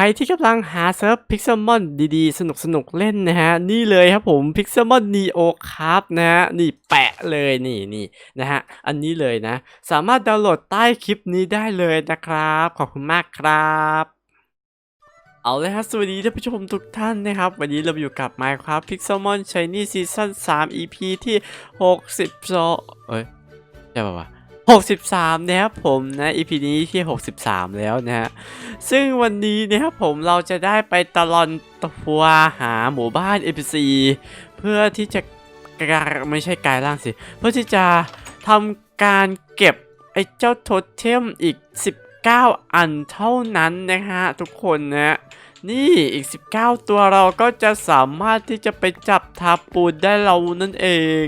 รที่กำลังหาเซิร์ฟพิกเซลมอนดีๆ สนุกๆเล่นนะฮะ นี่เลยครับผมพิกเซลมอนนีโอครับนะฮะ นี่แปะเลยนี่นี่นะฮะ อันนี้เลยนะ สามารถดาวน์โหลดใต้คลิปนี้ได้เลยนะครับ ขอบคุณมากครับเอาเลยครับสวัสดีท่านผู้ชมทุกท่านนะครับ วันนี้เราอยู่กับ Minecraft Pixelmon Shiny Season 3 EP ที่ 62 เอ้ยใช่ป่าวะ 63 นะครับผมนะ EP นี้ที่ 63 แล้วนะฮะ ซึ่งวันนี้นะครับผมเราจะได้ไปตลอนทัวร์หาหมู่บ้าน NPC เพื่อที่จะกาไม่ใช่กลายร่างสิ เพื่อที่จะทำการเก็บไอ้เจ้าโทเทมอีก 19 อันเท่านั้นนะฮะทุกคนนะ นี่อีก 19 ตัวเราก็จะสามารถที่จะไปจับทาปูนได้เรานั่นเอง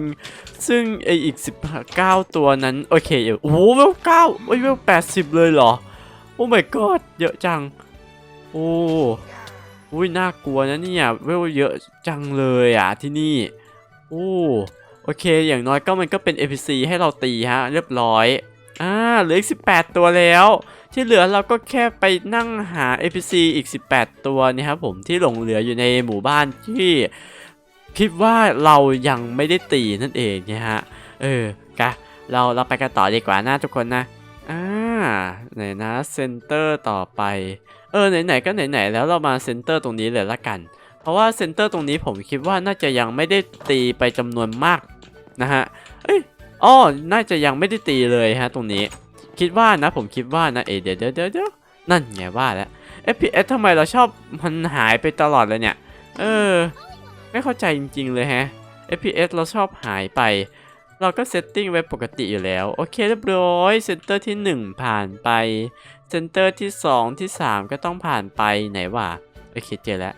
ซึ่งไออีก 19 ตัวนั้น โอเคเดี๋ยวโอ้โหเวลเก้าเวลแปดสิบเลยเหรอ โอ้ my god เยอะจัง โอ้อุ้ยน่ากลัวนะเนี่ยเวลเยอะจังเลยอะที่นี่ โอ้โอเค อย่างน้อยก็มันก็เป็น NPC ให้เราตีฮะ เรียบร้อย อ่าเหลืออีก 18 ตัวแล้ว ที่เหลือเราก็แค่ไปนั่งหา NPC อีก 18 ตัวนี่ครับผมที่หลงเหลืออยู่ในหมู่บ้านที่คิดว่าเรายังไม่ได้ตีนั่นเองนะฮะ เออกะเราเราไปกันต่อดีกว่านะทุกคนนะ อ่าไหนนะเซนเตอร์ต่อไป เออไหนๆก็ไหนๆแล้วเรามาเซนเตอร์ตรงนี้เลยละกัน เพราะว่าเซนเตอร์ตรงนี้ผมคิดว่าน่าจะยังไม่ได้ตีไปจำนวนมากนะฮะ เอ้ย อ้อน่าจะยังไม่ได้ตีเลยฮะตรงนี้ คิดว่านะผมคิดว่านะเอเดี๋ยวเดี๋ยวเดี๋ยวนั่นไงว่าแล้ว FPS ทำไมเราชอบมันหายไปตลอดเลยเนี่ย เออ ไม่เข้าใจจริงๆเลยฮะ FPS เราชอบหายไป เราก็เซตติ้งไว้ปกติอยู่แล้ว โอเคเรียบร้อยเซนเตอร์ที่ 1 ผ่านไปเซนเตอร์ที่ 2 ที่ 3 ก็ต้องผ่านไปไหนวะโอเคเจอแล้ว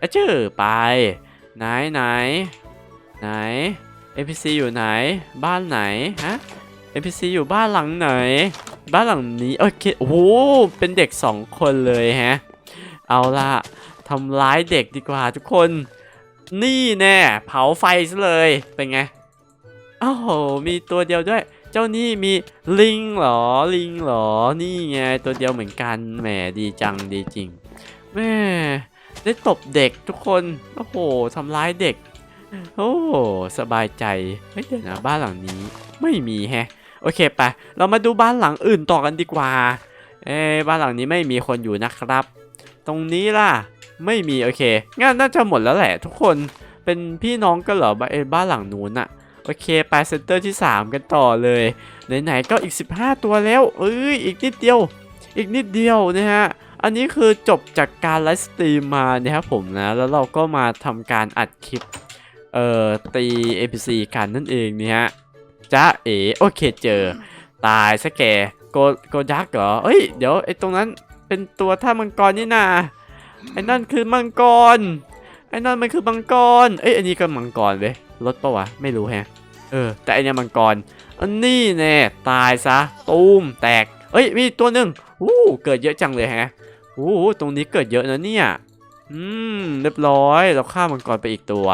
อเจอไป ไหนไหนไหน NPC อยู่ไหน บ้านไหนฮะ NPC อยู่บ้านหลังไหน บ้านหลังนี้โอเคโอ้โหเป็นเด็ก2คนเลยฮะ เอาล่ะทำร้ายเด็กดีกว่าทุกคน นี่แน่เผาไฟซะเลยเป็นไงโอ้โหมีตัวเดียวด้วย เจ้านี่มีลิงเหรอลิงเหรอนี่ไงตัวเดียวเหมือนกันแหมดีจังดีจริงแม่ได้ตบเด็กทุกคนโอ้โหทำร้ายเด็ก โอ้สบายใจเฮ้ยเดี๋ยวนะบ้านหลังนี้ไม่มีแฮะ โอเคไปเรามาดูบ้านหลังอื่นต่อกันดีกว่าเอ้บ้านหลังนี้ไม่มีคนอยู่นะครับ ตรงนี้ล่ะ ไม่มีโอเคงั้นน่าจะหมดแล้วแหละ ทุกคนเป็นพี่น้องกันเหรอบ้านบ้านหลังนู้นอะโอเคไปเซนเตอร์ที่ 3 กันต่อเลยไหนๆก็อีก 15 ตัวแล้วเอ้ยอีกนิดเดียว อีกนิดเดียวนะฮะอันนี้คือจบจากการไลฟ์สตรีมมานะครับผมนะ แล้วเราก็มาทำการอัดคลิป เอ่อตี APC กันนั่นเองนี่ฮะจ้าเอ๋โอเคเจอ ตายซะแกโกโกยักษ์เหรอเอ้ยเดี๋ยวไอ้ตรงนั้นเป็นตัวท่ามังกรนี่นาไอ้นั่นคือมังกรไอ้นั่นมันคือมังกรเอ้ยอันนี้ก็มังกรเว้ยรถปะวะไม่รู้แฮะเออแต่อันเนี้ยมังกรอันนี้แน่ตายซะตูมแตกเอ้ยมีอีกตัวหนึ่งอู้เกิดเยอะจังเลยแฮะอู้ตรงนี้เกิดเยอะนะเนี่ยอืมเรียบร้อยเราฆ่ามังกรไปอีกตัว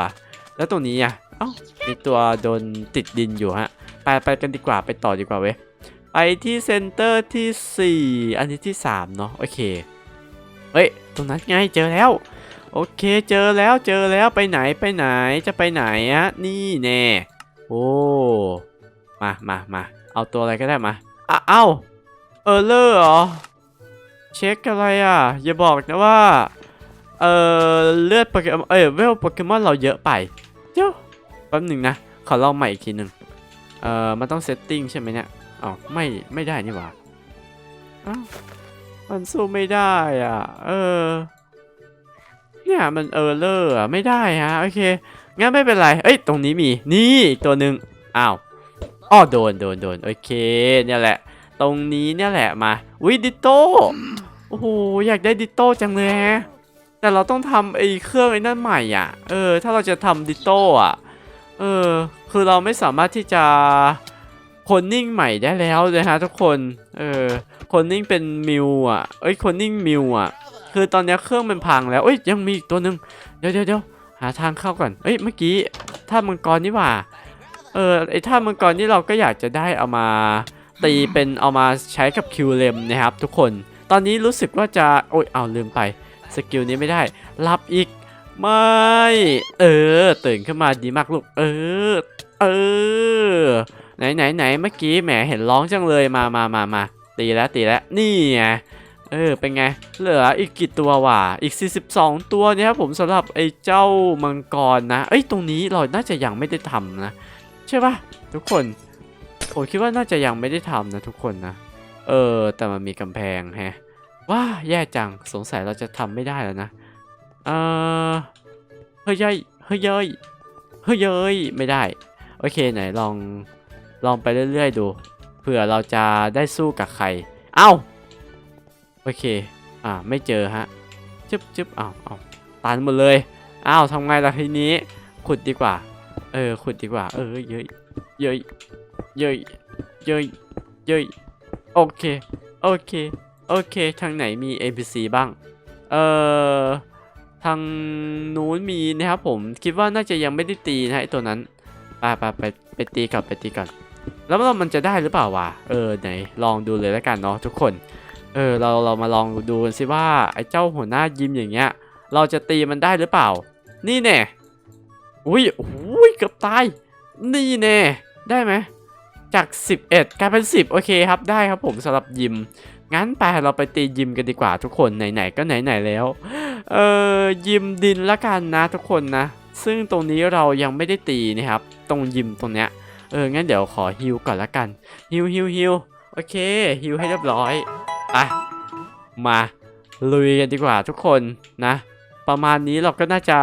แล้วตรงนี้อะเอ้ามีตัวโดนติดดินอยู่ฮะ ไปไปกันดีกว่าไปต่อดีกว่าเว้ย ไปที่เซนเตอร์ที่ 4 อันนี้ที่ 3 เนาะโอเค เฮ้ย ตรงนั้นไงเจอแล้ว โอเคเจอแล้วเจอแล้วไปไหนไปไหนจะไปไหนอะนี่แน่ โอ้ มามามาเอาตัวอะไรก็ได้มาอะเอ้าเออเลอร์เหรอ เช็คอะไรอะ อย่าบอกนะว่า เออเลือดโปเกมอนเอ้ยเวลโปเกมอนเราเยอะไป ดี๋ยวแป๊บหนึ่งนะ ขอลองใหม่อีกทีหนึ่งเอ่อ มันต้องเซตติ้งใช่ไหมเนี่ยอ๋อไม่ ไม่ได้นี่หว่าอ้าวมันสู้ไม่ได้อะ เออ เนี่ยมันเออเลอร์อะ ไม่ได้ฮะ โอเค งั้นไม่เป็นไร เอ้ย ตรงนี้มี นี่อีกตัวหนึ่งอ้าวอ้อโดน โดน โดน โอเค เนี่ยแหละ ตรงนี้เนี่ยแหละมาวิดิโตโอ้โห อยากได้ดิโตจังเลยฮะ แต่เราต้องทำไอ้เครื่องไอ้นั่นใหม่อะ เออ ถ้าเราจะทำดิโต้อะ เออ คือเราไม่สามารถที่จะคนนิ่งใหม่ได้แล้วเลยฮะทุกคน เออ คนนิ่งเป็นมิวอะ เอ้ย คนนิ่งมิวอะ คือตอนนี้เครื่องมันพังแล้ว เอ้ย ยังมีอีกตัวหนึ่งเดี๋ยวเดี๋ยวเดี๋ยวหาทางเข้าก่อน เอ้ย เมื่อกี้ท่ามังกรนี่หว่า เออ ไอ้ท่ามังกรนี่เราก็อยากจะได้เอามาตีเป็นเอามาใช้กับคิวเลมนะครับทุกคน ตอนนี้รู้สึกว่าจะ โอ้ย เอาลืมไป สกิลนี้ไม่ได้หลับอีก ไม่ เออ ตื่นขึ้นมาดีมากลูก เออ เออ ไหนไหนไหนเมื่อกี้แหมเห็นร้องจังเลยมามามามาตีแล้วตีแล้วนี่ไงเออเป็นไง เหลืออีกกี่ตัววะอีก 42 ตัวเนี่ยครับผมสำหรับไอ้เจ้ามังกรนะเอ้ยตรงนี้เราน่าจะยังไม่ได้ทำนะใช่ปะทุกคนผมคิดว่าน่าจะยังไม่ได้ทำนะทุกคนนะเออแต่มันมีกำแพงแฮะ ว้าแย่จังสงสัยเราจะทำไม่ได้แล้วนะเออเฮ้ยเย้ยเฮ้ยเย้ยเฮ้ยเย้ยไม่ได้ โอเคไหนลองลองไปเรื่อยๆดูเผื่อเราจะได้สู้กับใคร เอ้าโอเค อ่าไม่เจอฮะจึ๊บจึ๊บอ้าวอ้าวตันหมดเลยอ้าวทำไงล่ะทีนี้ ขุดดีกว่า เออขุดดีกว่า เออเย้ยเย้ยเย้ยเย้ยเย้ยโอเคโอเค โอเค ทางไหนมี NPC บ้าง เอ่อ ทางนู้นมีนะครับผม คิดว่าน่าจะยังไม่ได้ตีนะไอตัวนั้นไปไปไปไปตีก่อนไปตีก่อน แล้วเรามันจะได้หรือเปล่าวะ เออไหนลองดูเลยแล้วกันเนาะทุกคน เออเราเรามาลองดูกันสิว่าไอเจ้าหัวหน้ายิมอย่างเงี้ย เราจะตีมันได้หรือเปล่า นี่แน่ อุ้ยอุ้ยเกือบตาย นี่แน่ ได้ไหมจาก 11 กลายเป็น 10 โอเคครับ ได้ครับผมสำหรับยิม งั้นไปเราไปตียิมกันดีกว่าทุกคนไหนๆก็ไหนๆแล้ว เอ่อยิมดินละกันนะทุกคนนะ ซึ่งตรงนี้เรายังไม่ได้ตีนะครับ ตรงยิมตรงเนี้ย เอองั้นเดี๋ยวขอฮิวก่อนละกันฮิวฮิวฮิวโอเคฮิวให้เรียบร้อยอะมาลุยกันดีกว่าทุกคนนะ ประมาณนี้เราก็น่าจะ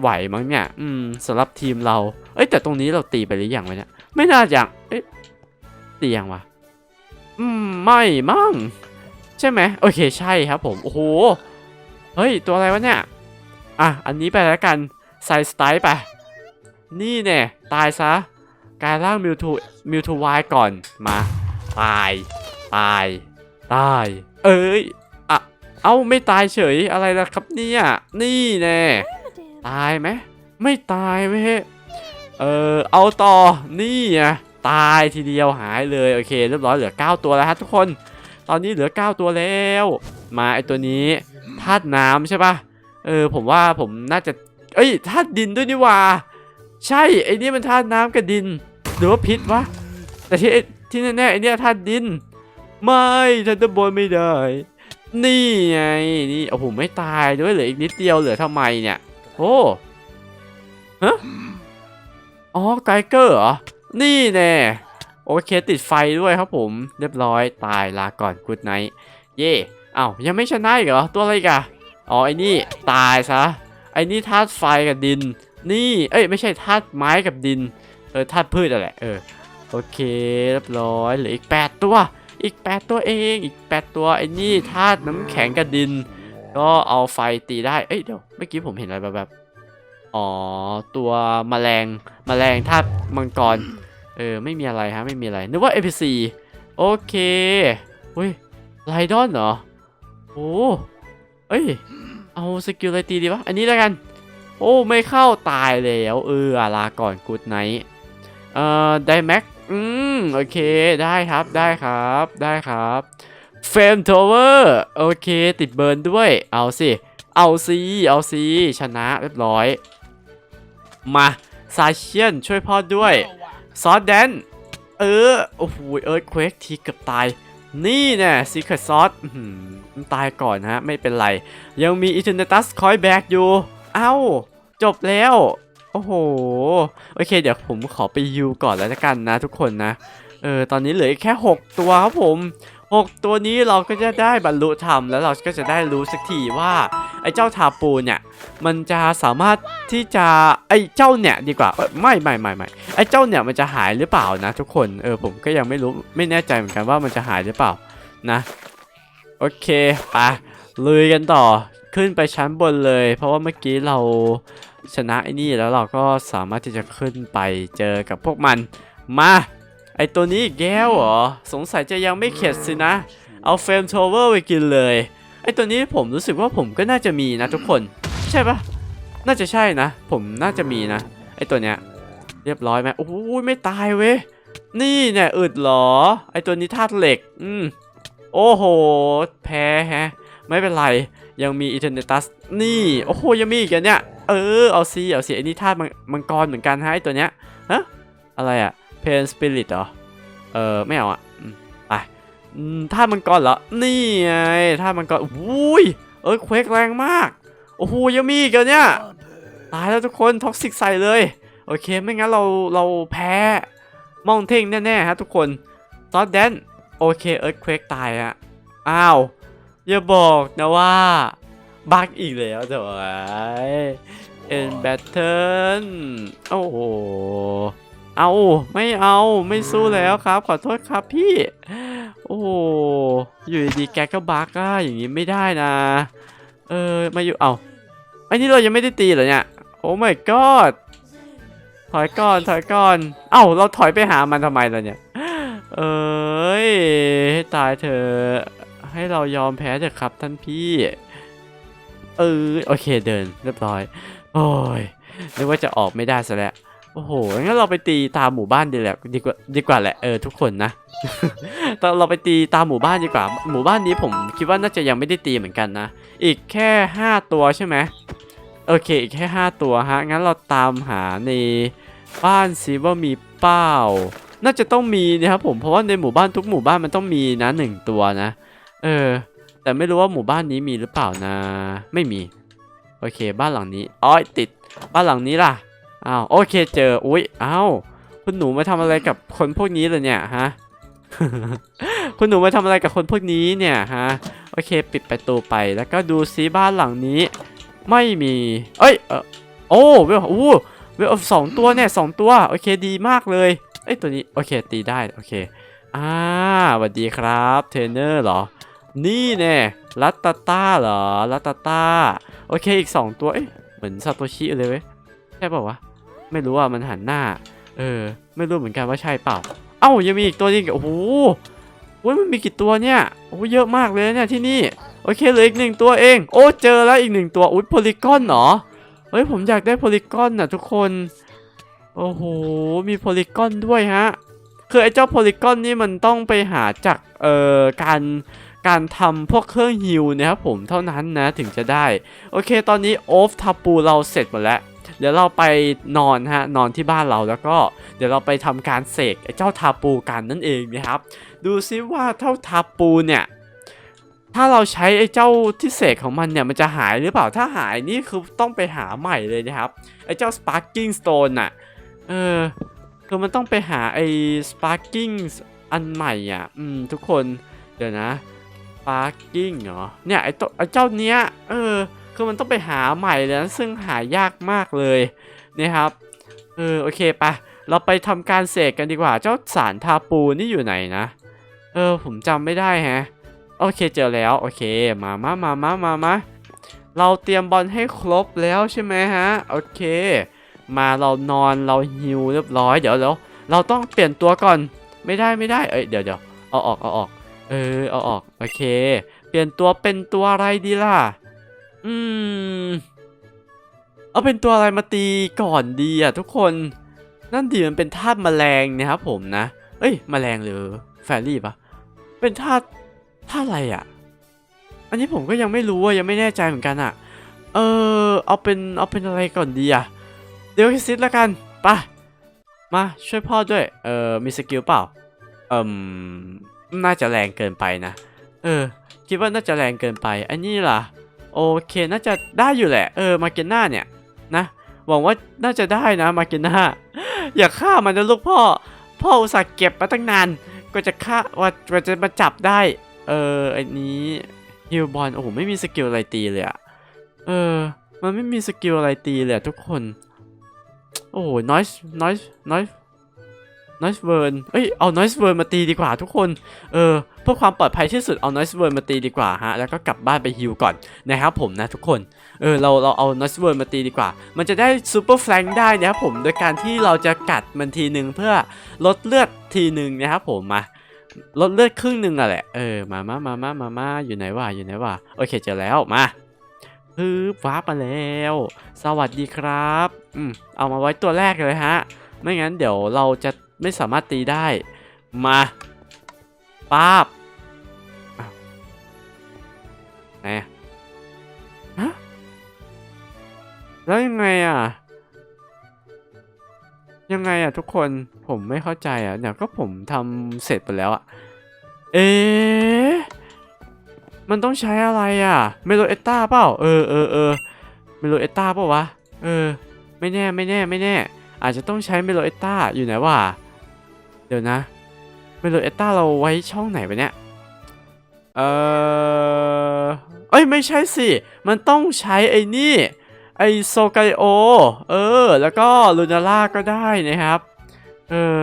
ไหวมั้งเนี่ย อืมสำหรับทีมเรา เอ้ยแต่ตรงนี้เราตีไปหรือยังวะเนี่ยไม่น่าจะเอ๊ะตียังวะ อืมไม่มั้งใช่ไหมโอเคใช่ครับผมโอ้โหเฮ้ยตัวอะไรวะเนี่ยอะอันนี้ไปแล้วกันใส่สไตล์ไปนี่เนี่ยตายซะกลายร่างมิวทูมิวทูวายก่อนมาตายตายตายเอ้ยอะเอ้าไม่ตายเฉยอะไรล่ะครับเนี่ยนี่แน่ตายไหมไม่ตายเว้ยเออเอาต่อนี่ไง ตายทีเดียวหายเลย โอเค เรียบร้อยเหลือ 9 ตัวแล้วครับทุกคน ตอนนี้เหลือ 9 ตัวแล้ว มาไอตัวนี้ธาตุน้ำใช่ปะเออผมว่าผมน่าจะ เอ้ยธาตุดินด้วยนี่ว่า ใช่ไอนี่มันธาตุน้ำกับดิน หรือว่าพิษวะแต่ที่ที่แน่ๆไอเนี่ยธาตุดิน ไม่ฉันจะบนไม่ได้ นี่ไงนี่โอ้โหไม่ตายด้วยเหลืออีกนิดเดียวเหลือทำไมเนี่ย โอ้ฮะอ๋อไกเกอร์เหรอ นี่แน่โอเคติดไฟด้วยครับผมเรียบร้อยตายลาก่อนกูดไนท์เย่อ้าวยังไม่ชนะอีกเหรอตัวอะไรกันอ๋อไอ้นี่ตายซะไอ้นี่ธาตุไฟกับดิน นี่เอ้ยไม่ใช่ธาตุไม้กับดินเออธาตุพืชอะไรเออโอเคเรียบร้อยเหลืออีก 8 ตัว อีก 8 ตัวเองอีก 8 ตัวไอ้นี่ธาตุน้ำแข็งกับดิน ก็เอาไฟตีได้เอ้ยเดี๋ยวเมื่อกี้ผมเห็นอะไรแบบแบบอ๋อตัวแมลงแมลงธาตุมังกร ออไม่มีอะไรฮะไม่มีอะไรนึกว่า NPC โอเคเฮ้ยไลดอนเหรอโอ้เอ้ยเอาสกิลอะไรตีดีวะอันนี้แล้วกัน โอ้ไม่เข้าตายแล้วเออลาก่อนกูดไนท์เอ่อไดแม็กอืมโอเคได้ครับได้ครับได้ครับเฟมทาวเวอร์โอเคติดเบิร์นด้วย เอาสิ เอาสิเอาสิชนะเรียบร้อย มาซาเชียนช่วยพ่อด้วย ซอสแดน เออ โอ้โห เอิร์ธเควกทีเกือบตาย นี่แน่ซีเครตซอสตายก่อนฮะ ไม่เป็นไร ยังมีอิ t เนตัสคอยแบกอยู่ เอ้า จบแล้ว โอ้โห โอเค เดี๋ยวผมขอไปยูก่อนแล้วกันนะทุกคนนะ เออ ตอนนี้เหลือแค่ 6 ตัวครับผม 6 ตัวนี้เราก็จะได้บรรลุธรรมแล้วเราก็จะได้รู้สักทีว่าไอ้เจ้าทาปูเนี่ยมันจะสามารถที่จะไอ้เจ้าเนี่ยดีกว่าไม่ไม่ไม่ไม่ไอ้เจ้าเนี่ยมันจะหายหรือเปล่านะ ทุกคนเออผมก็ยังไม่รู้ไม่แน่ใจเหมือนกันว่ามันจะหายหรือเปล่านะโอเคไปลุยกันต่อขึ้นไปชั้นบนเลย เพราะว่าเมื่อกี้เราชนะไอ้นี่แล้วเราก็สามารถที่จะขึ้นไปเจอกับพวกมันมา ไอตัวนี้อีกแก้วเหรอ สงสัยจะยังไม่เข็ดสินะ เอาเฟรมโทเวอร์ไปกินเลย ไอตัวนี้ผมรู้สึกว่าผมก็น่าจะมีนะทุกคน ใช่ปะน่าจะใช่นะ ผมน่าจะมีนะ ไอตัวเนี้ย เรียบร้อยไหมโอ้โหไม่ตายเว้ย นี่เนี่ยอึดเหรอ ไอตัวนี้ธาตุเหล็ก อืม โอ้โห แพ้แฮะ ไม่เป็นไร ยังมีอิเทอร์เนตัส นี่ โอ้โห ยังมีอีกอันเนี่ย เออ เอาซีเอาซีไอนี่ธาตุมังกรเหมือนกันฮะไอตัวเนี้ย ฮะ อะไรอะ เพนสปิริตเหรอ เออไม่เอาอะไปอืมธามังกรเหรอ นี่ไงธามังกรอุ้ย เออเควกแรงมาก โอ้โหยังมีอีกอันเนี่ย ตายแล้วทุกคนท็อกซิกใส่เลย โอเคไม่งั้นเราเราแพ้มองเท่งแน่ๆฮะทุกคนตอนแดนโอเคเอิร์ธเควกตายอะอ้าว อย่าบอกนะว่าบักอีกแล้วเถอะเอ็นแบทเทิลโอ้โห เอาไม่เอาไม่สู้แล้วครับ ขอโทษครับพี่ โอ้อยู่ดีแกก็บักอะอย่างนี้ไม่ได้นะ เออมาอยู่เอาไอ้นี่เรายังไม่ได้ตีเหรอเนี่ยโอ้ my god ถอยก่อนถอยก่อน เอ้าเราถอยไปหามันทำไมล่ะเนี่ย เอ้ยให้ตายเถอะให้เรายอมแพ้เถอะครับท่านพี่ เออโอเคเดินเรียบร้อย โอ้ยนึกว่าจะออกไม่ได้ซะแล้ว โอ้โห งั้นเราไปตีตามหมู่บ้านดีแหละดีกว่าดีกว่าแหละเออทุกคนนะตอนเราไปตีตามหมู่บ้านดีกว่า หมู่บ้านนี้ผมคิดว่าน่าจะยังไม่ได้ตีเหมือนกันนะ อีกแค่ 5 ตัวใช่ไหมโอเค อีกแค่ 5 ตัวฮะ งั้นเราตามหาในบ้านซิว่ามีเป้า น่าจะต้องมีนะครับผม เพราะว่าในหมู่บ้านทุกหมู่บ้านมันต้องมีนะหนึ่งตัวนะ เออ แต่ไม่รู้ว่าหมู่บ้านนี้มีหรือเปล่านะ ไม่มี โอเค บ้านหลังนี้ อ้อยติด บ้านหลังนี้ล่ะ อ้าวโอเคเจออุ้ยอ้าวคุณหนูมาทำอะไรกับคนพวกนี้เลยเนี่ยฮะคุณหนูมาทำอะไรกับคนพวกนี้เนี่ยฮะโอเค ปิดประตูไปแล้วก็ดูซิบ้านหลังนี้ ไม่มี เอ้ยเออโอ้เวลโอ้เวลสองตัวเนี่ยสองตัวโอเคดีมากเลยเอ้ยตัวนี้โอเคตีได้โอเคอ่าสวัสดีครับเทรนเนอร์เหรอ นี่แน่ลัตตาตาเหรอลัตตาตาโอเคอีก 2 ตัวเอ๊ะเหมือนซาโตชิเลยเว้ยใช่ป่าวะ ไม่รู้อะมันหันหน้า เออ ไม่รู้เหมือนกันว่าใช่เปล่า เอ้ายังมีอีกตัวนึงโอ้โหโอ้ยมันมีกี่ตัวเนี่ยโอ้เยอะมากเลยเนี่ยที่นี่โอเคเหลืออีกหนึ่งตัวเอง โอ้เจอแล้วอีกหนึ่งตัวอุ้ยโพลีกอนเหรอเฮ้ยผมอยากได้โพลีกอนนะทุกคนโอ้โหมีโพลีกอนด้วยฮะคือไอ้เจ้าโพลีกอนนี่มันต้องไปหาจากเอ่อการการทำพวกเครื่องฮิวนะครับผมเท่านั้นนะถึงจะได้ โอเคตอนนี้โอฟทาปูเราเสร็จหมดแล้ว เดี๋ยวเราไปนอนฮะนอนที่บ้านเราแล้วก็เดี๋ยวเราไปทำการเสกไอ้เจ้าทาปูกันนั่นเองนะครับ ดูซิว่าเท่าทาปูเนี่ยถ้าเราใช้ไอ้เจ้าที่เสกของมันเนี่ยมันจะหายหรือเปล่าถ้าหายนี่คือต้องไปหาใหม่เลยนะครับไอ้เจ้า Sparking Stone น่ะเออคือมันต้องไปหาไอ้ Sparking อันใหม่อะอืมทุกคนเดี๋ยวนะ Sparking เหรอเนี่ยไอ้ตัวไอ้เจ้าเนี้ยเออ คือมันต้องไปหาใหม่เลยนะซึ่งหายากมากเลยนะครับเออโอเคปะเราไปทำการเสกกันดีกว่าเจ้าสารทาปูนี่อยู่ไหนนะ เออผมจำไม่ได้แฮะโอเคเจอแล้วโอเคมามามามามามาเราเตรียมบอลให้ครบแล้วใช่ไหมฮะโอเค มาเรานอนเราฮิวเรียบร้อยเดี๋ยวเดี๋ยวเราต้องเปลี่ยนตัวก่อนไม่ได้ไม่ได้เอ้ยเดี๋ยวเดี๋ยวเอาออกเอาออกเออเอาออกโอเค เปลี่ยนตัวเป็นตัวอะไรดีล่ะ อืม เอาเป็นตัวอะไรมาตีก่อนดีอะทุกคน นั่นดีมันเป็นธาตุแมลงนะครับผมนะ เอ้ยแมลงหรือแฟรี่ปะเป็นธาตุธาตุอะไรอะ อันนี้ผมก็ยังไม่รู้อะยังไม่แน่ใจเหมือนกันอะ เออเอาเป็นเอาเป็นอะไรก่อนดีอะ เดี๋ยวคิดแล้วกันปะมาช่วยพ่อด้วย เออมีสกิลเปล่า เอ่มน่าจะแรงเกินไปนะ เออ คิดว่าน่าจะแรงเกินไป อันนี้ล่ะ โอเคน่าจะได้อยู่แหละ เออมาเกน่าเนี่ยนะหวังว่าน่าจะได้นะมาเกน่าอย่าฆ่ามันนะลูกพ่อ พ่ออุตส่าห์เก็บมาตั้งนาน ก็จะฆ่าว่าจะมาจับได้ เอออันนี้ฮิวบอลโอ้โหไม่มีสกิลอะไรตีเลยอะเออ มันไม่มีสกิลอะไรตีเลยทุกคน โอ้โห noise noise noise noise burn เอ้ย เอา noise burn มาตีดีกว่าทุกคน เออ เพื่อความปลอดภัยที่สุด เอา noise burn มาตีดีกว่าฮะ แล้วก็กลับบ้านไปฮิวก่อนนะครับผมนะทุกคน เออ เรา เราเอา noise burn มาตีดีกว่า มันจะได้ super flank ได้นะครับผม โดยการที่เราจะกัดมันทีหนึ่งเพื่อลดเลือดทีหนึ่งนะครับผมมาลดเลือดครึ่งหนึ่งอะแหละ เออ มามามามามามาอยู่ไหนวะ อยู่ไหนวะ โอเคเจอแล้ว มาฮึบวาร์ปมาแล้ว สวัสดีครับ อืม เอามาไว้ตัวแรกเลยฮะ ไม่งั้นเดี๋ยวเราจะ ไม่สามารถตีได้ มาป้าบอ้าวไหนอะแล้วยังไงอะ ยังไงอะทุกคนผมไม่เข้าใจอะเนี่ยก็ผมทำเสร็จไปแล้วอะ เอ๊ะมันต้องใช้อะไรอะเมโลเอต้าเปล่า เออเออเออเมโลเอต้าเปล่าวะ เออ ไม่แน่ไม่แน่ไม่แน่ อาจจะต้องใช้เมโลเอต้าอยู่ไหนวะ เดี๋ยวนะเมโลเอต้าเราไว้ช่องไหนวะเนี่ย เออเอ้ยไม่ใช่สิ มันต้องใช้ไอ้นี่ ไอโซไกโอ เออ แล้วก็ลูนาร่าก็ได้นะครับ เออ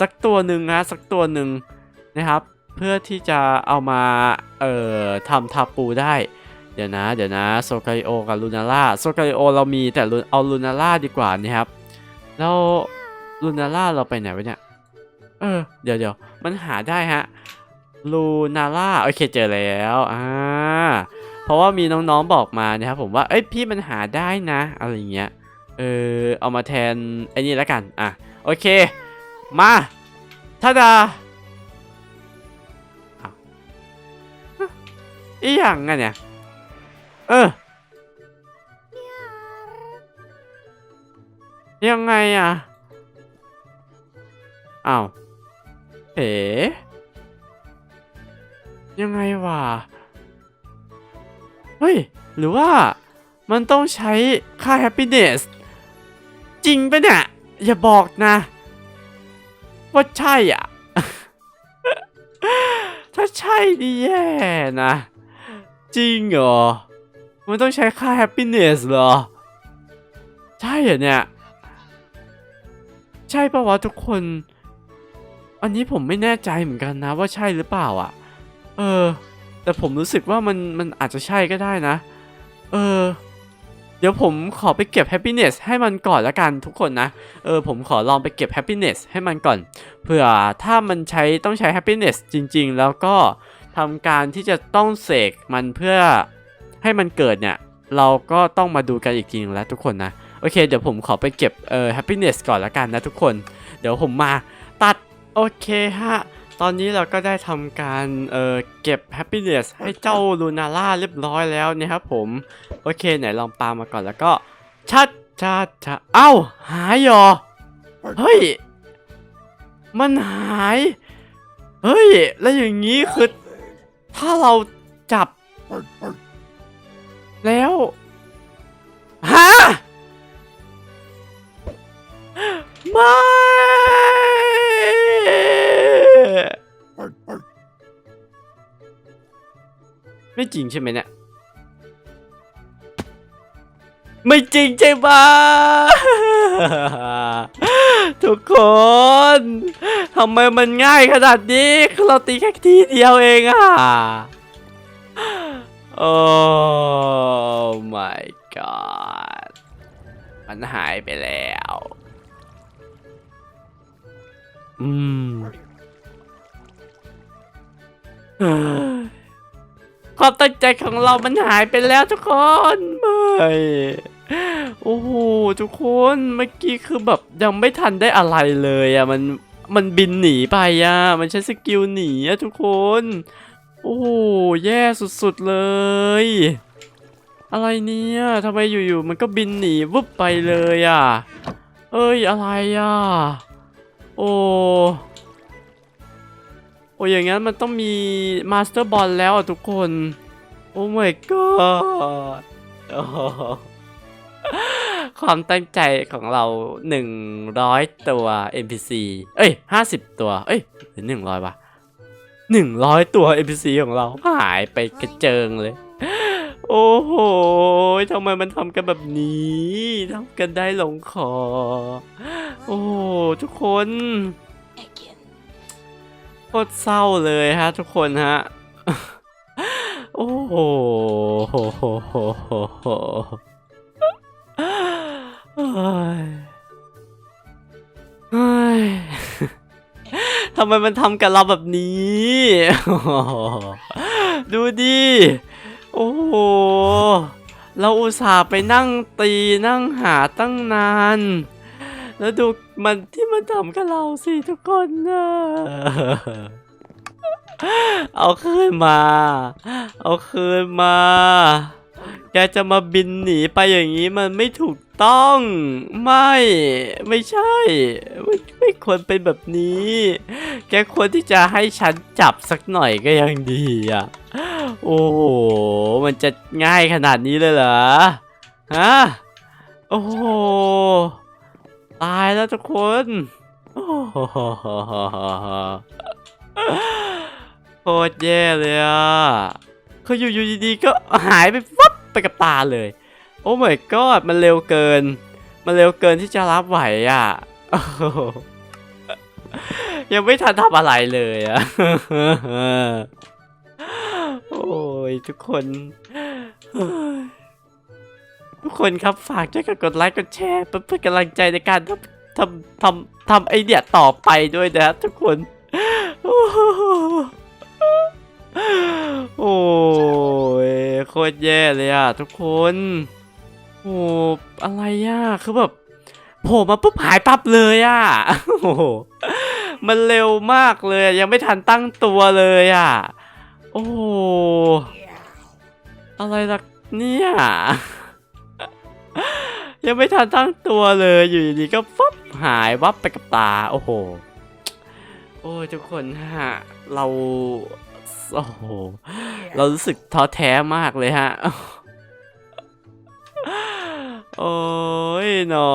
สักตัวหนึ่งนะ สักตัวหนึ่งนะครับ เพื่อที่จะเอามา เอ่อทำทาปูได้ เดี๋ยวนะ เดี๋ยวนะโซไกโอกับลูนาร่าโซไกโอเรามีแต่ลูเอาลูนาร่าดีกว่านะครับ แล้วลูนาร่าเราไปไหนวะเนี่ย เออ เดี๋ยวเดี๋ยวมันหาได้ฮะลูนาร่าโอเคเจอแล้วอ่าเพราะว่ามีน้องๆบอกมานะครับผมว่าเอ้ยพี่มันหาได้นะ อะไรเงี้ยเออเอามาแทนไอ้นี่แล้วกันอะโอเค มาท่าดาอ้าวฮะอีหยังอะเนี่ย เออ ยังไงอะ อ้าว เอ๋ยังไงวะ เฮ้ย หรือว่ามันต้องใช้ค่า happiness จริงปะเนี่ย อย่าบอกนะ ว่าใช่อะ ถ้าใช่นี่แย่นะ จริงเหรอ มันต้องใช้ค่า happiness เหรอ ใช่เหรอเนี่ย ใช่ปะวะทุกคน อันนี้ผมไม่แน่ใจเหมือนกันนะว่าใช่หรือเปล่าอะ เออ แต่ผมรู้สึกว่ามันมันอาจจะใช่ก็ได้นะ เออ เดี๋ยวผมขอไปเก็บ happiness ให้มันก่อนละกันทุกคนนะ เออผมขอลองไปเก็บ happiness ให้มันก่อน เผื่อถ้ามันใช้ต้องใช้ happiness จริง ๆ แล้วก็ทำการที่จะต้องเสกมันเพื่อให้มันเกิดเนี่ย เราก็ต้องมาดูกันอีกทีนึงแล้วทุกคนนะ โอเค เดี๋ยวผมขอไปเก็บเอ่อ happiness ก่อนละกันนะทุกคน เดี๋ยวผมมาตัด โอเคฮะ ตอนนี้เราก็ได้ทำการเอ่อเก็บ happiness ให้เจ้าลูนาร่าเรียบร้อยแล้วนะครับผม โอเคไหนลองปามาก่อนแล้วก็ชัดชัดชัดเอ้า หายเหรอ เฮ้ย มันหาย เฮ้ย แล้วอย่างนี้คือ ถ้าเราจับ แล้วฮะไม่ ไม่จริงใช่ไหมเนี่ย ไม่จริงใช่ปะทุกคนทำไมมันง่ายขนาดนี้เราตีแค่ทีเดียวเองอะโอ้ my god มันหายไปแล้ว อืม ความตั้งใจของเรามันหายไปแล้วทุกคนไม่โอ้โหทุกคนเมื่อกี้คือแบบยังไม่ทันได้อะไรเลยอะมันมันบินหนีไปอะมันใช้สกิลหนีอะทุกคน โอ้โหแย่สุดๆเลย อะไรเนี่ยทำไมอยู่ๆมันก็บินหนีวุบไปเลยอะ เอ้ยอะไรอะ โอ้ อ้ยอย่างงั้นมันต้องมีมาสเตอร์บอลแล้วอะทุกคน โอ้ my god ความตั้งใจของเรา 100 ตัว NPC เอ้ย 50 ตัว เอ้ยหรือ100วะ100 ตัว NPC ของเราหายไปกระเจิงเลย โอ้โหทำไมมันทำกันแบบนี้ทำกันได้ลงคอ โอ้โหทุกคน คตรเศร้าเลยฮะทุกคนฮะ โอ้โหทำไมมันทำกับเราแบบนี้ ดูดิ โอ้โห เราอุตส่าห์ไปนั่งตีนั่งหาตั้งนาน แล้วดูมันที่มันทำกับเราสิทุกคนนะเอาคืนมา เอาคืนมาแกจะมาบินหนีไปอย่างนี้มันไม่ถูกต้อง ไม่ ไม่ใช่ ไม่ไม่ควรเป็นแบบนี้ แกควรที่จะให้ฉันจับสักหน่อยก็ยังดีอะ โอ้โห มันจะง่ายขนาดนี้เลยเหรอ ฮะ โอ้โห ตายแล้วทุกคนโอ้โหโคตรแย่เลยอะคืออยู่ๆดีๆก็หายไปฟับไปกับตาเลย โอ้ my god มันเร็วเกิน มันเร็วเกินที่จะรับไหวอะ ยังไม่ทันทำอะไรเลยอะ โอ้ยทุกคน ทุกคนครับฝากช่วยกันกดไลค์กดแชร์เพื่อเป็นกำลังใจในการทำทำทำทำไอเดียต่อไปด้วยนะทุกคนโอ้โหโอ้ยโคตรแย่เลยอะทุกคนโอ้อะไรอะคือแบบโผล่มาปุ๊บหายปั๊บเลยอะโอ้โหมันเร็วมากเลยยังไม่ทันตั้งตัวเลยอะโอ้อะไรล่ะเนี่ย ยังไม่ทันตั้งตัวเลยอยู่ดีๆก็ฟับหายวับไปกับตา โอ้โห โอ้ยทุกคนฮะ เราโอ้โหเรารู้สึกท้อแท้มากเลยฮะ โอ้ยหนอ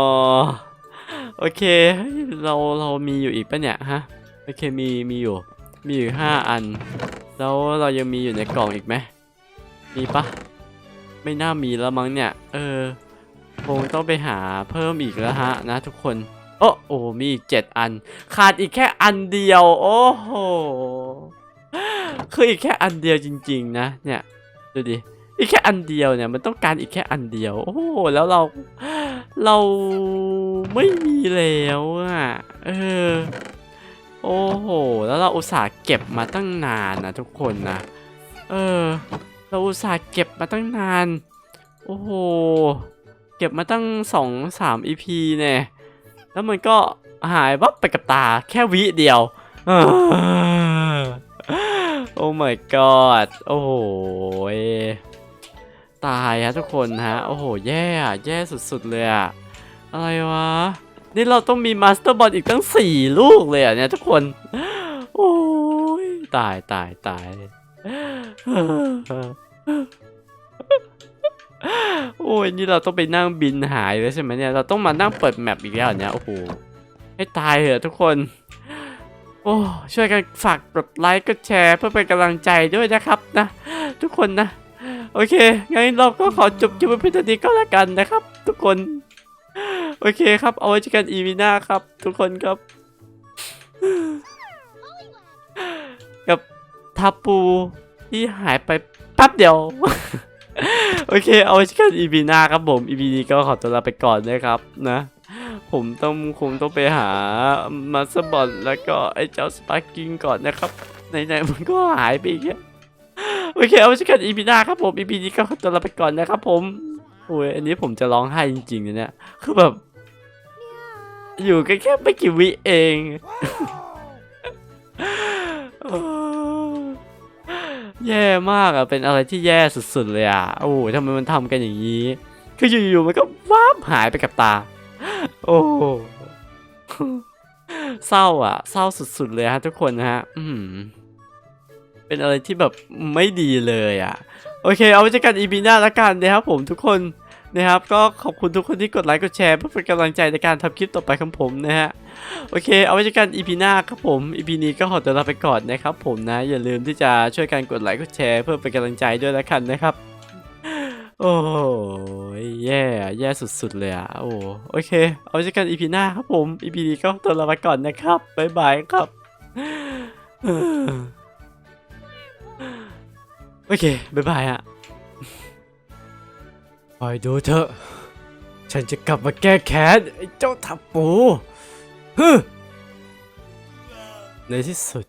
โอเคเฮ้ยเราเรามีอยู่อีกปะเนี่ยฮะ โอเคมีมีอยู่ มีอยู่ห้าอัน แล้วเรายังมีอยู่ในกล่องอีกไหมมีปะไม่น่ามีแล้วมั้งเนี่ย เออ คงต้องไปหาเพิ่มอีกแล้วฮะนะทุกคนโอ้โอ้มีอีกเจ็ดอัน ขาดอีกแค่อันเดียว โอ้โหคืออีกแค่อันเดียวจริง ๆ นะ เนี่ยดูดิอีกแค่อันเดียวเนี่ยมันต้องการอีกแค่อันเดียว โอ้โหแล้วเราเราไม่มีแล้วอะเออโอ้โห แล้วเราอุตส่าห์เก็บมาตั้งนานนะทุกคนนะเออ เราอุตส่าห์เก็บมาตั้งนาน โอ้โห เก็บมาตั้งสองสามอีพีเนี่ยแล้วมันก็หายวับไปกับตาแค่วิเดียวโอ้ my god โอ้โหตายฮะทุกคนฮะ โอ้โห แย่อะแย่สุดๆเลยอะอะไรวะ นี่เราต้องมีมาสเตอร์บอลอีกตั้งสี่ลูกเลยอะเนี่ยทุกคน โอ้ยตายตายตาย โอ้ยนี่เราต้องไปนั่งบินหายเลยใช่ไหมเนี่ยเราต้องมานั่งเปิดแมปอีกแล้วเนี่ยโอ้โหให้ตายเถอะทุกคน โอ้ช่วยกันฝากกดไลค์กดแชร์เพื่อเป็นกำลังใจด้วยนะครับนะ ทุกคนนะ โอเคงั้นเราก็ขอจบคลิปเพียงเท่านี้ก็แล้วกันนะครับ ทุกคนโอเคครับเอาไว้เจอกันอีวีหน้าครับ ทุกคนครับ กับทับปูที่หายไปแป๊บเดียว โอเค เอาไว้เจอกันอีพีหน้าครับผมอีพีนี้ก็ขอตัวลาไปก่อนนะครับนะ ผมต้องคงต้องไปหามาสบอลแล้วก็ไอ้เจ้าสปาร์กิ้งก่อนนะครับไหนๆมันก็หายไปอีกแล้วโอเค เอาไว้เจอกันอีพีหน้าครับผมอีพีนี้ก็ขอตัวลาไปก่อนนะครับผมโอ้ยอันนี้ผมจะร้องไห้จริงๆนะเนี่ยคือแบบ อยู่กันแค่ไม่กี่วิเองโอ้ แย่มากอะเป็นอะไรที่แย่สุดๆเลยอะโอ้โหทำไมมันทำกันอย่างนี้ คืออยู่ๆมันก็ว้าบหายไปกับตา โอ้เศร้าอะเศร้าสุดๆเลยฮะทุกคนฮะ อืมเป็นอะไรที่แบบไม่ดีเลยอะ โอเค เอาไว้เจอกันอีพีหน้าละกันนะครับผมทุกคน นะครับ ก็ขอบคุณทุกคนที่กดไลค์กดแชร์เพื่อเป็นกำลังใจในการทำคลิปต่อไปของผมนะฮะโอเค เอาไว้เจอกัน EP หน้าครับผม EP นี้ก็ขอตัวลาไปก่อนนะครับผมนะอย่าลืมที่จะช่วยกันกดไลค์กดแชร์เพื่อเป็นกำลังใจด้วยละกันนะครับโอ้ยแย่แย่สุดๆเลยอะโอ้โอเค เอาไว้เจอกัน EP หน้าครับผม EP นี้ก็ตัวลาไปก่อนนะครับบ๊ายบายครับโอเคบ๊ายบายฮะ คอยดูเถอะ ฉันจะกลับมาแก้แค้นไอ้เจ้าทับปูฮึในที่สุด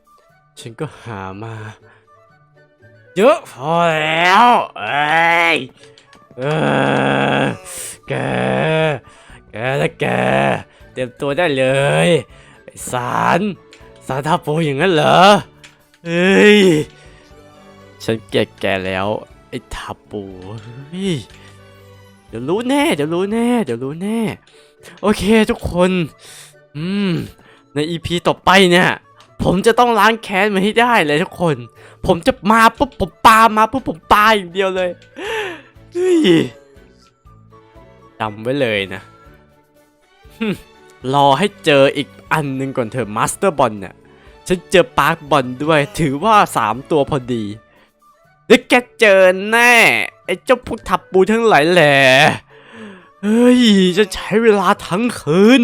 ฉันก็หามา เยอะพอแล้วเอ้ยเออแก แกและแก เตรียมตัวได้เลยไอ้สารสารทับปูอย่างนั้นเหรอ เฮ้ย ฉันเกลียดแกแล้ว ไอ้ทับปูเฮ้ย เดี๋ยวรู้แน่ เดี๋ยวรู้แน่ เดี๋ยวรู้แน่ โอเคทุกคน อืม ในอีพีต่อไปเนี่ย ผมจะต้องล้างแค้นมาให้ได้เลยทุกคน ผมจะมาปุ๊บผมปามาปุ๊บผมปาอย่างเดียวเลยเฮ้ยจำไว้เลยนะหึรอให้เจออีกอันหนึ่งก่อนเถอะมาสเตอร์บอลเนี่ย ฉันเจอปาร์คบอลด้วย ถือว่าสามตัวพอดีเดี๋ยวแกเจอแน่ ไอ้เจ้าพวกทับปูทั้งหลายแหล่เฮ้ย จะใช้เวลาทั้งคืน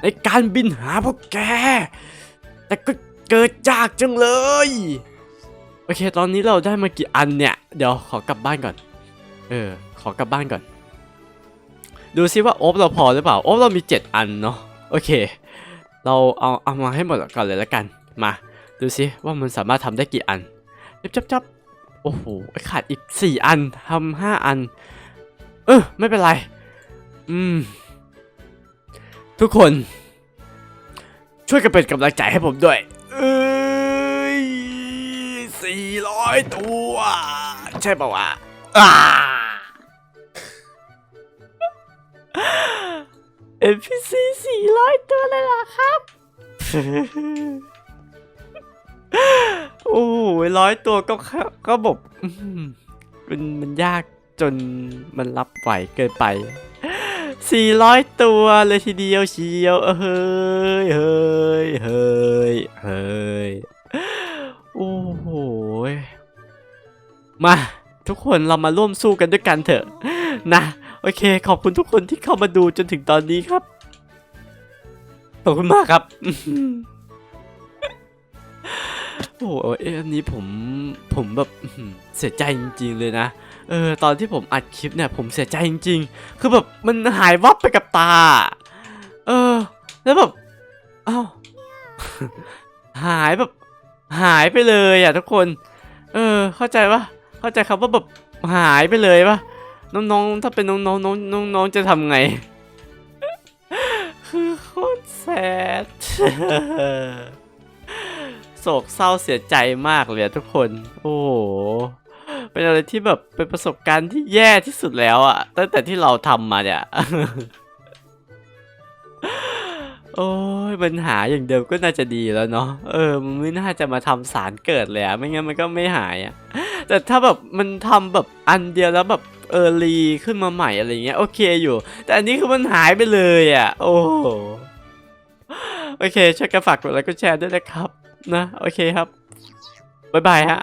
ในการบินหาพวกแก แต่ก็เกิดยากจังเลย โอเค ตอนนี้เราได้มากี่อันเนี่ย เดี๋ยวขอกลับบ้านก่อน เออ ขอกลับบ้านก่อน ดูซิว่าโอ๊บเราพอหรือเปล่า โอ๊บเรามี 7 อันเนาะ โอเค เราเอาเอามาให้หมดก่อนเลยแล้วกัน มา ดูซิว่ามันสามารถทำได้กี่อันจับจับจับ โอ้โหขาดอีก4อันทำห้าอัน เออไม่เป็นไร อืม ทุกคน ช่วยกันเป็นกำลังใจให้ผมด้วย เอ้ยสี่ร้อยตัว ใช่ปะวะอ่า NPC สี่ร้อยตัวเลยล่ะครับ โอ้ยร้อยตัวก็ก็บบมันมันยากจนมันรับไหวเกินไปสี่ร้อยตัวเลยทีเดียวเชียวเฮ้ยเฮ้ยเฮ้ยเฮ้ยโอ้โหมาทุกคนเรามาร่วมสู้กันด้วยกันเถอะ นะ โอเค ขอบคุณทุกคนที่เข้ามาดูจนถึงตอนนี้ครับ ขอบคุณมากครับ โอ้โหเอยอันนี้ผมผมแบบเสียใจจริง ๆ เลยนะ เออตอนที่ผมอัดคลิปเนี่ย ผมเสียใจจริง ๆ คือแบบมันหายวับไปกับตา เออ แล้วแบบอ้าวหายแบบ หายไปเลยอะทุกคน เออ เข้าใจปะเข้าใจครับว่าแบบหายไปเลยปะน้องๆถ้าเป็นน้องๆน้องน้องน้องจะทำไง คือโคตรแซด ศกเศร้าเสียใจมากเลยทุกคน โอ้โหเป็นอะไรที่แบบเป็นประสบการณ์ที่แย่ที่สุดแล้วอะตั้งแต่ที่เราทำมาเนี่ย โอ้ยปัญหาอย่างเดิมก็น่าจะดีแล้วเนาะเออ มันไม่น่าจะมาทำสารเกิดเลยอะไม่งั้นมันก็ไม่หายอะแต่ถ้าแบบมันทำแบบอันเดียวแล้วแบบเออรีขึ้นมาใหม่อะไรเงี้ยโอเคอยู่ แต่อันนี้คือมันหายไปเลยอะโอ้โหโอเคช่วยกันฝากกดไลค์กดแชร์ด้วยนะครับ นะ โอเคครับ บ๊ายบายฮะ